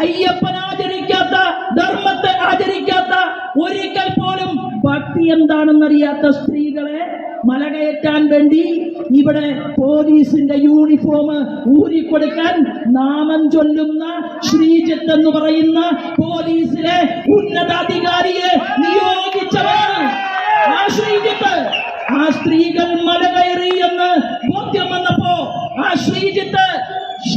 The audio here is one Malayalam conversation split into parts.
അയ്യപ്പൻ ആചരിക്കാത്ത ധർമ്മത്തെ ആചരിക്കാത്ത ഒരിക്കൽ പോലും ഭക്തി എന്താണെന്നറിയാത്ത സ്ത്രീകളെ മലകയറ്റാൻ വേണ്ടി ഇവിടെ പോലീസിന്റെ യൂണിഫോം ഊരിക്കൊടുക്കാൻ നാമം ചൊല്ലുന്ന ശ്രീജിത്ത് എന്ന് പറയുന്ന പോലീസിലെ ഉന്നതാധികാരിയെ നിയോഗിച്ചവരാണ്. ആ ശ്രീജിത്ത്. ആ സ്ത്രീകൾ മലകയറി എന്ന് ബോധ്യം വന്നപ്പോ ആ ശ്രീജിത്ത്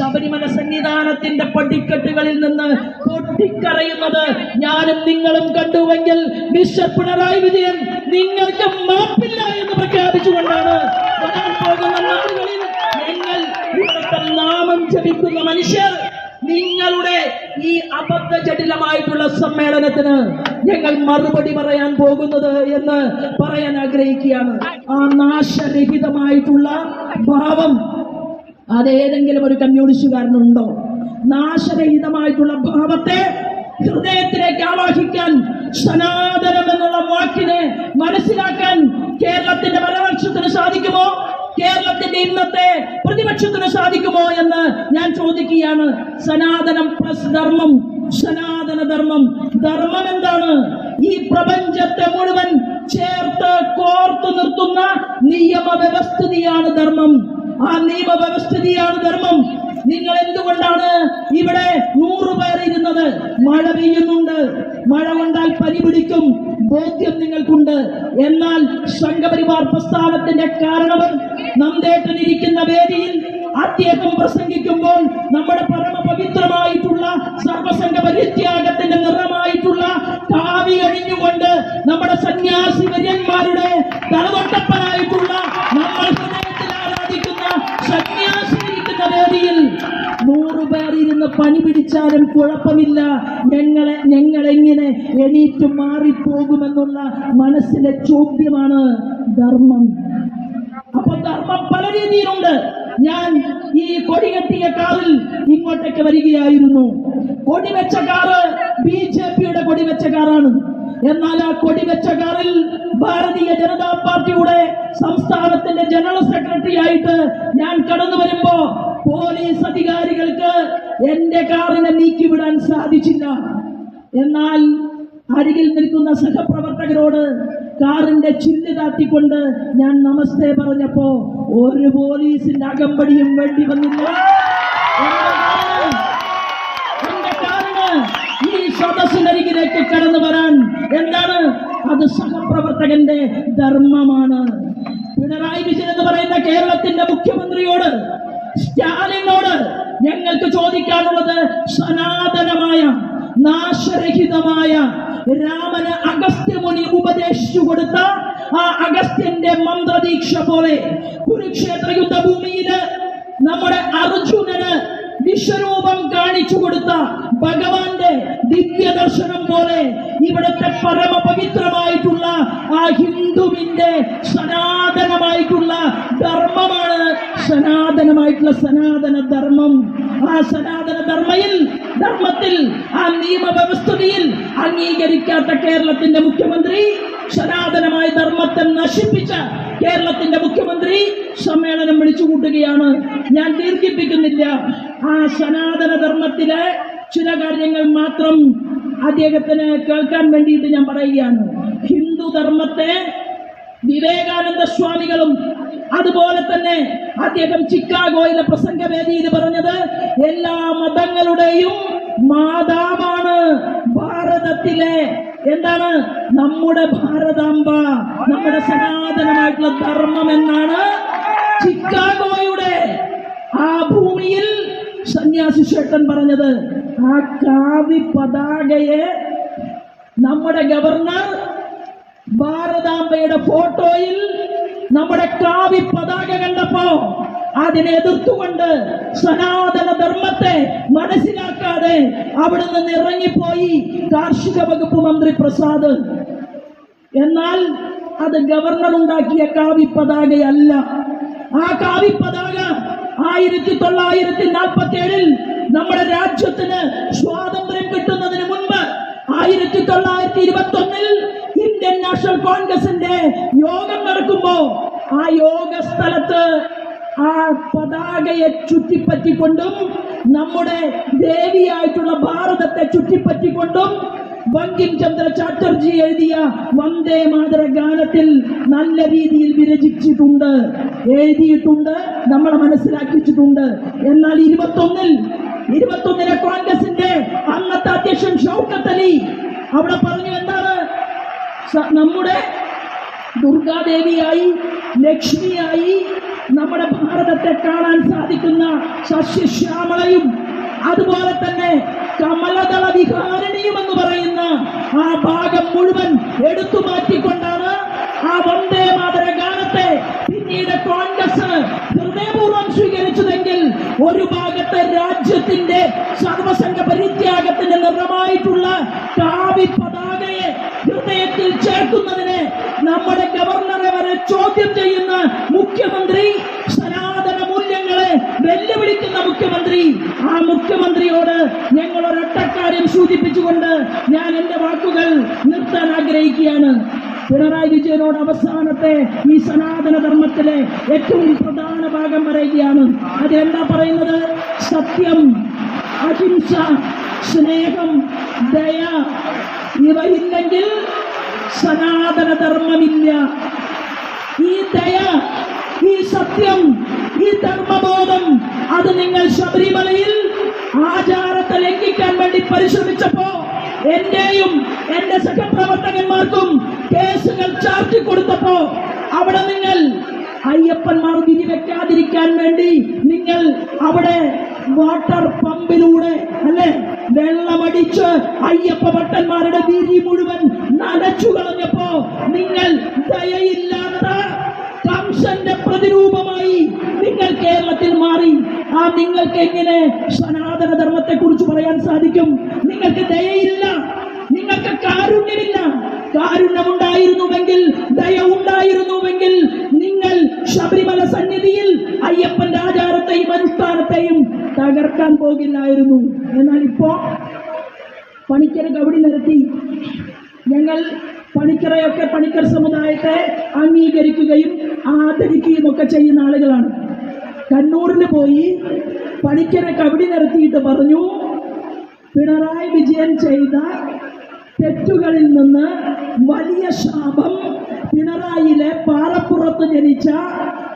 ശബരിമല സന്നിധാനത്തിന്റെ പടിക്കെട്ടുകളിൽ നിന്ന് പൊട്ടിക്കറയുന്നത് ഞാനും നിങ്ങളും കണ്ടുവെങ്കിൽ ബിഷപ്പ് പിണറായി വിജയൻ നിങ്ങൾക്ക് മാപ്പില്ല എന്ന് പ്രഖ്യാപിച്ചുകൊണ്ടാണ് വരാൻ ഞങ്ങൾ ഇവിടുത്തെ നാമം ജപിക്കുന്ന മനുഷ്യർ നിങ്ങളുടെ ഈ അബദ്ധജടിലമായിട്ടുള്ള സമ്മേളനത്തിന് ഞങ്ങൾ മറുപടി പറയാൻ പോകുന്നത് എന്ന് പറയാൻ ആഗ്രഹിക്കുകയാണ്. ആ നാശരഹിതമായിട്ടുള്ള ഭാവം അതേതെങ്കിലും ഒരു കമ്മ്യൂണിസ്റ്റുകാരനുണ്ടോ? നാശരഹിതമായിട്ടുള്ള ഭാവത്തെ ഹൃദയത്തിലേക്ക് ആവാഹിക്കാൻ സനാതനം എന്നുള്ള വാക്കിനെ മനസ്സിലാക്കാൻ കേരളത്തിന്റെ പരപക്ഷത്തിന് സാധിക്കുമോ? കേരളത്തിന്റെ ഇന്നത്തെ പ്രതിപക്ഷത്തിന് സാധിക്കുമോ എന്ന് ഞാൻ ചോദിക്കുകയാണ്. സനാതനം പ്ലസ് ധർമ്മം സനാതന ധർമ്മം. ധർമ്മം എന്താണ്? ഈ പ്രപഞ്ചത്തെ മുഴുവൻ ചേർത്ത് കോർത്തു നിർത്തുന്ന നിയമ വ്യവസ്ഥിതിയാണ് ധർമ്മം. ആ നിയമവ്യവസ്ഥിതിയാണ് ധർമ്മം. നിങ്ങൾ എന്തുകൊണ്ടാണ് ഇവിടെ നൂറ് പേർ ഇരുന്നത്? മഴ പെയ്യുന്നുണ്ട്. മഴ കൊണ്ടാൽ പനി പിടിക്കും. ബോധ്യം നിങ്ങൾക്കുണ്ട്. എന്നാൽ സംഘപരിവാർ പ്രസ്ഥാനത്തിന്റെ കാരണവർ നന്ദേട്ടൻ ഇരിക്കുന്ന വേദിയിൽ അദ്ദേഹം പ്രസംഗിക്കുമ്പോൾ നമ്മുടെ പരമപവിത്രമായിട്ടുള്ള സർവസംഘ പരിത്യാഗത്തിന്റെ നിറമായിട്ടുള്ള കാവി അണിഞ്ഞുകൊണ്ട് നമ്മുടെ സന്യാസി വര്യന്മാരുടെ തലതൊട്ടപ്പനായിട്ടുള്ള പനി പിടിച്ചാലും കുഴപ്പമില്ല. ഞങ്ങളെ ഞങ്ങളെങ്ങനെ എണീറ്റ് മാറിപ്പോകുമെന്നുള്ള മനസ്സിലെ ചോദ്യമാണ് ധർമ്മം. അപ്പൊ ധർമ്മം പല രീതിയിലുണ്ട്. ഞാൻ ഈ കൊടി കെട്ടിയ കാറിൽ ഇങ്ങോട്ടേക്ക് വരികയായിരുന്നു. കൊടി വെച്ച കാറ് ബി ജെ പിയുടെ കൊടി വെച്ച കാറാണ്. എന്നാൽ ആ കൊടി വെച്ച കാറിൽ ഭാരതീയ ജനതാ പാർട്ടിയുടെ സംസ്ഥാനത്തിന്റെ ജനറൽ സെക്രട്ടറി ആയിട്ട് ഞാൻ കടന്നു വരുമ്പോ പോലീസ് അധികാരികൾക്ക് എന്റെ കാറിനെ നീക്കിവിടാൻ സാധിച്ചില്ല. എന്നാൽ അരികിൽ നിൽക്കുന്ന സഹപ്രവർത്തകരോട് കാറിന്റെ ചില്ല് താത്തിക്കൊണ്ട് ഞാൻ നമസ്തേ പറഞ്ഞപ്പോ ഒരു പോലീസിന്റെ അകമ്പടിയും വേണ്ടി വന്നില്ല. ഈ കടന്നു വരാൻ എന്താണ്? അത് സഹപ്രവർത്തകന്റെ ധർമ്മമാണ്. പിണറായി വിജയൻ എന്ന് പറയുന്ന കേരളത്തിന്റെ മുഖ്യമന്ത്രിയോട് സ്റ്റാലിനോട് ഞങ്ങൾക്ക് ചോദിക്കാനുള്ളത് സനാതനമായ നാശരഹിതമായ രാമന് അഗസ്ത്യമുനി ഉപദേശിച്ചു കൊടുത്ത ആ അഗസ്ത്യന്റെ മന്ത്രദീക്ഷ പോലെ കുരുക്ഷേത്ര യുദ്ധഭൂമിയിൽ നമ്മുടെ അർജുനന് വിശ്വരൂപം കാണിച്ചു കൊടുത്ത ഭഗവാന്റെ ദിവ്യ ദർശനം പോലെ ഇവിടുത്തെ പരമപവിത്രമായിട്ടുള്ള ആ ഹിന്ദുവിന്റെ സനാതനമായിട്ടുള്ള ധർമ്മമാണ് സനാതനമായിട്ടുള്ള സനാതന ധർമ്മം. ആ സനാതന ധർമ്മയിൽ ധർമ്മത്തിൽ ആ നിയമവ്യവസ്ഥിതിയിൽ അംഗീകരിക്കാത്ത കേരളത്തിന്റെ മുഖ്യമന്ത്രി സനാതനമായ ധർമ്മത്തെ നശിപ്പിച്ച കേരളത്തിന്റെ മുഖ്യമന്ത്രി സമ്മേളനം വിളിച്ചു കൂട്ടുകയാണ് ഞാൻ ദീർഘിപ്പിക്കുന്നില്ല. ആ സനാതന ധർമ്മത്തിലെ ചില കാര്യങ്ങൾ മാത്രം അദ്ദേഹത്തിന് കേൾക്കാൻ വേണ്ടിയിട്ട് ഞാൻ പറയുകയാണ്. ഹിന്ദു ധർമ്മത്തെ വിവേകാനന്ദ സ്വാമികളും അതുപോലെ തന്നെ അദ്ദേഹം ചിക്കാഗോയിലെ പ്രസംഗവേദിയിൽ പറഞ്ഞത് എല്ലാ മതങ്ങളുടെയും മാതാവാണ് ഭാരതത്തിലെ. എന്താണ്? നമ്മുടെ ഭാരതാംബ നമ്മുടെ സനാതനമായിട്ടുള്ള ധർമ്മം എന്നാണ് ചിക്കാഗോയുടെ ആ ഭൂമിയിൽ സന്യാസി ശേട്ടൻ പറഞ്ഞത്. ആ കാവി പതാകയെ നമ്മുടെ ഗവർണർ ഭാരതാംബയുടെ ഫോട്ടോയിൽ നമ്മുടെ കാവി പതാക കണ്ടപ്പോ അതിനെ എതിർത്തുകൊണ്ട് സനാതന ധർമ്മത്തെ മനസ്സിലാക്കാതെ അവിടെ നിന്ന് ഇറങ്ങിപ്പോയി കാർഷിക വകുപ്പ് മന്ത്രി പ്രസാദ്. എന്നാൽ അത് ഗവർണർ ഉണ്ടാക്കിയ കാവി പതാകയല്ല ആ കാവി പതാക ആയിരത്തി തൊള്ളായിരത്തി നാൽപ്പത്തി ഏഴിൽ നമ്മുടെ രാജ്യത്തിന് സ്വാതന്ത്ര്യം കിട്ടുന്നതിന് മുൻപ് ആയിരത്തി തൊള്ളായിരത്തി ഇരുപത്തി ഒന്നിൽ ഇന്ത്യൻ നാഷണൽ കോൺഗ്രസിന്റെ യോഗം നടക്കുമ്പോ ആ യോഗ സ്ഥലത്ത് ആ പതാകയെ ചുറ്റിപ്പറ്റിക്കൊണ്ടും നമ്മുടെ ദേവിയായിട്ടുള്ള ഭാരതത്തെ ചുറ്റിപ്പറ്റിക്കൊണ്ടും ബങ്കിം ചന്ദ്ര ചാറ്റർജി എഴുതിയ വന്ദേ മാതര ഗാനത്തിൽ നല്ല രീതിയിൽ വിരചിച്ചിട്ടുണ്ട് എഴുതിയിട്ടുണ്ട് നമ്മളെ മനസ്സിലാക്കിച്ചിട്ടുണ്ട്. എന്നാൽ ഇരുപത്തൊന്നിൽ ഇരുപത്തൊന്നിലെ കോൺഗ്രസിന്റെ അന്നത്തെ അധ്യക്ഷൻ ഷൗക്കത്ത് അലി. അവിടെ പറഞ്ഞു എന്താണ്? നമ്മുടെ ദുർഗാദേവിയായി ലക്ഷ്മിയായി നമ്മുടെ ഭാരതത്തെ കാണാൻ സാധിക്കുന്ന സസ്യശ്യാമളയും അതുപോലെ തന്നെ കമലതള വിഹാരിണിയും എന്ന് പറയുന്ന ആ ഭാഗം മുഴുവൻ എടുത്തു മാറ്റിക്കൊണ്ടാണ് ആ വന്ദേ മാതര ഗാനത്തെ പിന്നീട് കോൺഗ്രസ് ഹൃദയപൂർവം സ്വീകരിച്ചതെങ്കിൽ ഒരു ഭാഗത്തെ രാജ്യത്തിന്റെ സർവസംഘ പരിത്യാഗത്തിന്റെ നിറമായിട്ടുള്ള കാവി പതാകയെ ഹൃദയത്തിൽ ചേർക്കുന്നതിന് നമ്മുടെ ഗവർണറെ വരെ ചോദ്യം ചെയ്യുന്ന മുഖ്യമന്ത്രി സനാതന മൂല്യങ്ങളെ വെല്ലുവിളിക്കുന്ന മുഖ്യമന്ത്രി. ആ മുഖ്യമന്ത്രിയോട് ഞങ്ങൾ ഒരൊട്ടക്കാര്യം സൂചിപ്പിച്ചുകൊണ്ട് ഞാൻ എന്റെ വാക്കുകൾ നിർത്താൻ ആഗ്രഹിക്കുകയാണ്. പിണറായി വിജയനോട് അവസാനത്തെ ഈ സനാതന ധർമ്മത്തിലെ ഏറ്റവും പ്രധാന ഭാഗം പറയുകയാണ്. അതെന്താ പറയുന്നത്? സത്യം അഹിംസ സ്നേഹം ദയ ഇവയില്ലെങ്കിൽ സനാതന ധർമ്മമില്ല ഈ ദയ ഈ സത്യം ഈ ധർമ്മബോധം അത് നിങ്ങൾ ശബരിമലയിൽ ആചാരത്തെ ലംഘിക്കാൻ വേണ്ടി പരിശ്രമിച്ചപ്പോ എന്റെയും എന്റെ സഹപ്രവർത്തകന്മാർക്കും കേസുകൾ ചാർത്തി കൊടുത്തപ്പോ അവിടെ നിങ്ങൾ അയ്യപ്പന്മാർ വിരിവെക്കാതിരിക്കാൻ വേണ്ടി നിങ്ങൾ അവിടെ വാട്ടർ പമ്പിലൂടെ അല്ലെ? വെള്ളമടിച്ച് അയ്യപ്പ ഭട്ടന്മാരുടെ വിരി മുഴുവൻ നനച്ചു കളഞ്ഞപ്പോ നിങ്ങൾ ദയയില്ലാത്ത കംസന്റെ പ്രതിരൂപമായി നിങ്ങൾ കേരളത്തിൽ മാറി. ആ നിങ്ങൾക്ക് എങ്ങനെ സനാതന ധർമ്മത്തെ കുറിച്ച് പറയാൻ സാധിക്കും? നിങ്ങൾക്ക് ദയയില്ല കാരുണ്യമില്ല കാരുണ്യമുണ്ടായിരുന്നുവെങ്കിൽ ദയ ഉണ്ടായിരുന്നുവെങ്കിൽ നിങ്ങൾ ശബരിമല സന്നിധിയിൽ അയ്യപ്പന്റെ ആചാരത്തെയും അനുഷ്ഠാനത്തെയും തകർക്കാൻ പോകില്ലായിരുന്നു. എന്നാൽ ഇപ്പോ പണിക്കരെ കവടി നിരത്തി. ഞങ്ങൾ പണിക്കറയൊക്കെ പണിക്കർ സമുദായത്തെ അംഗീകരിക്കുകയും ആദരിക്കുകയും ഒക്കെ ചെയ്യുന്ന ആളുകളാണ്. കണ്ണൂരിന് പോയി പണിക്കരെ കവിടി നിരത്തിയിട്ട് പറഞ്ഞു പിണറായി വിജയൻ ചെയ്ത തെറ്റുകളിൽ നിന്ന് വലിയ ശാപം പിണറായിയിലെ പാറപ്പുറത്ത് ജനിച്ച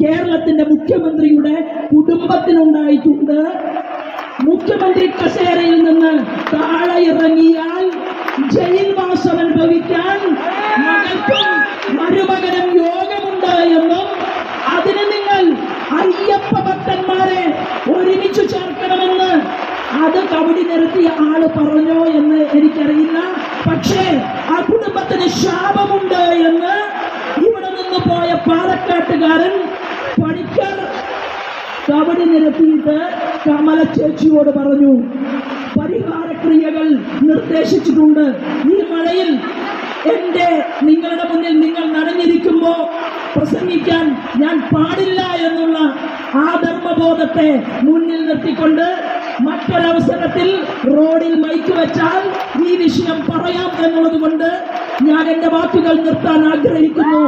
കേരളത്തിന്റെ മുഖ്യമന്ത്രിയുടെ കുടുംബത്തിനുണ്ടായിട്ടുണ്ട്. മുഖ്യമന്ത്രി കസേരയിൽ നിന്ന് താഴെ ഇറങ്ങിയാൽ ജയിൽവാസം അനുഭവിക്കാൻ മകൾക്കും മരുമകനും യോഗമുണ്ട് എന്നും അതിന് നിങ്ങൾ അയ്യപ്പ ഭക്തന്മാരെ ഒരുമിച്ച് ചേർക്കണമെന്ന് അത് കബഡി നിരത്തിയ ആൾ പറഞ്ഞോ എന്ന് എനിക്കറിയില്ല. കുടുംബത്തിന് ശാപമുണ്ട് എന്ന് ഇവിടെ നിന്ന് പോയ പാലക്കാട്ടുകാരൻ പണിക്കർ കബഡി നിരത്തിയിട്ട് കമല ചേച്ചിയോട് പറഞ്ഞു പരിഹാരക്രിയകൾ നിർദ്ദേശിച്ചിട്ടുണ്ട്. ഈ മഴയിൽ എന്റെ നിങ്ങളുടെ മുന്നിൽ നിങ്ങൾ നനഞ്ഞിരിക്കുമ്പോ പ്രസംഗിക്കാൻ ഞാൻ പാടില്ല എന്നുള്ള ആ ധർമ്മബോധത്തെ മുന്നിൽ നിർത്തിക്കൊണ്ട് മറ്റൊരവസരത്തിൽ റോഡിൽ മൈക്ക് വെച്ചാൽ ഈ വിഷയം പറയാം എന്നുള്ളത് കൊണ്ട് ഞാൻ എന്റെ വാക്കുകൾ നിർത്താൻ ആഗ്രഹിക്കുന്നു.